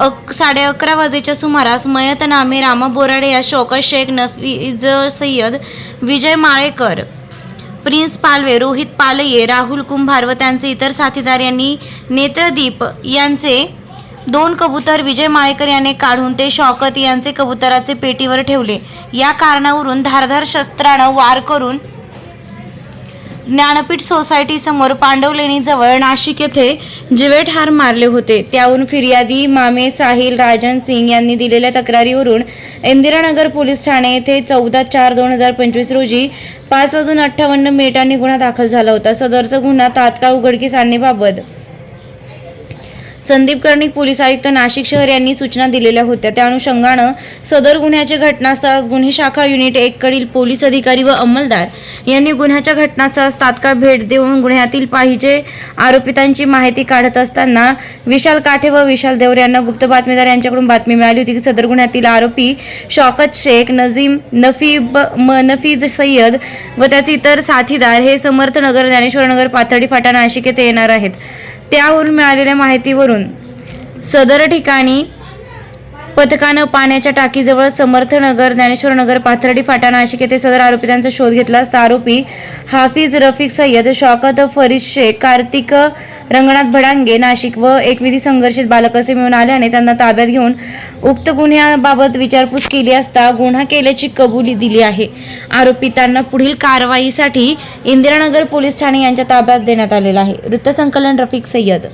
अक साडे अकरा वाजेच्या सुमारास मयत नामे रामा बोराडे या शौकत शेख नफीज सय्यद विजय माळेकर प्रिन्स पालवे रोहित पालये राहुल कुंभार व त्यांचे इतर साथीदार यांनी नेत्रदीप यांचे दोन कबूतर विजय माळेकर याने काढून ते शौकत यांचे कबुतराचे पेटीवर ठेवले. या कारणावरून धारधार शस्त्रानं वार करून ज्ञानपीठ सोसायटी समोर पांडवलेणीजवळ नाशिक येथे जिवे ठार मारले होते. त्याहून फिर्यादी मामे साहिल राजन सिंग यांनी दिलेल्या तक्रारीवरून इंदिरानगर पोलीस ठाणे येथे चौदा चार दोन हजार पंचवीस रोजी पाच वाजून अठ्ठावन्न मिनिटांनी गुन्हा दाखल झाला होता. सदरचा गुन्हा तात्काळ उघडकीस आणण्याबाबत संदीप कर्णिक पोलीस आयुक्त नाशिक शहर यांनी सूचना दिलेल्या होत्या. त्या अनुषंगानं सदर गुन्ह्याचे घटनास्थळास गुन्हे शाखा युनिट एक कडील पोलीस अधिकारी व अंमलदार यांनी गुन्ह्याच्या घटनास्थळास तात्काळ भेट देऊन गुन्ह्यातील पाहिजे आरोपितांची माहिती काढत असताना विशाल काठे व विशाल देवर यांना गुप्त बातमीदार यांच्याकडून बातमी मिळाली होती की सदर गुन्ह्यातील आरोपी शौकत शेख नजीम नफीब म नफीज सय्यद व त्याचे इतर साथीदार हे समर्थनगर ज्ञानेश्वरनगर पाथर्डी फाटा नाशिक येथे येणार आहेत. त्यावरून मिळालेल्या माहितीवरून सदर ठिकाणी पथकानं पाण्याच्या टाकीजवळ समर्थनगर ज्ञानेश्वरनगर पाथर्डी फाटा नाशिक येथे सदर आरोपितांचा शोध घेतला असता आरोपी हाफिज रफिक सय्यद शौकत फरीद शेख कार्तिक रंगनाथ भडांगे नाशिक व एकविधी संघर्षित बालक असे मिळून आल्याने त्यांना ताब्यात घेऊन उक्त गुन्ह्याबाबत विचारपूस केली असता गुन्हा केल्याची कबुली दिली आहे. आरोपितांना पुढील कारवाईसाठी इंदिरानगर पोलीस ठाणे यांच्या ताब्यात देण्यात आलेला आहे. वृत्तसंकलन रफिक सय्यद.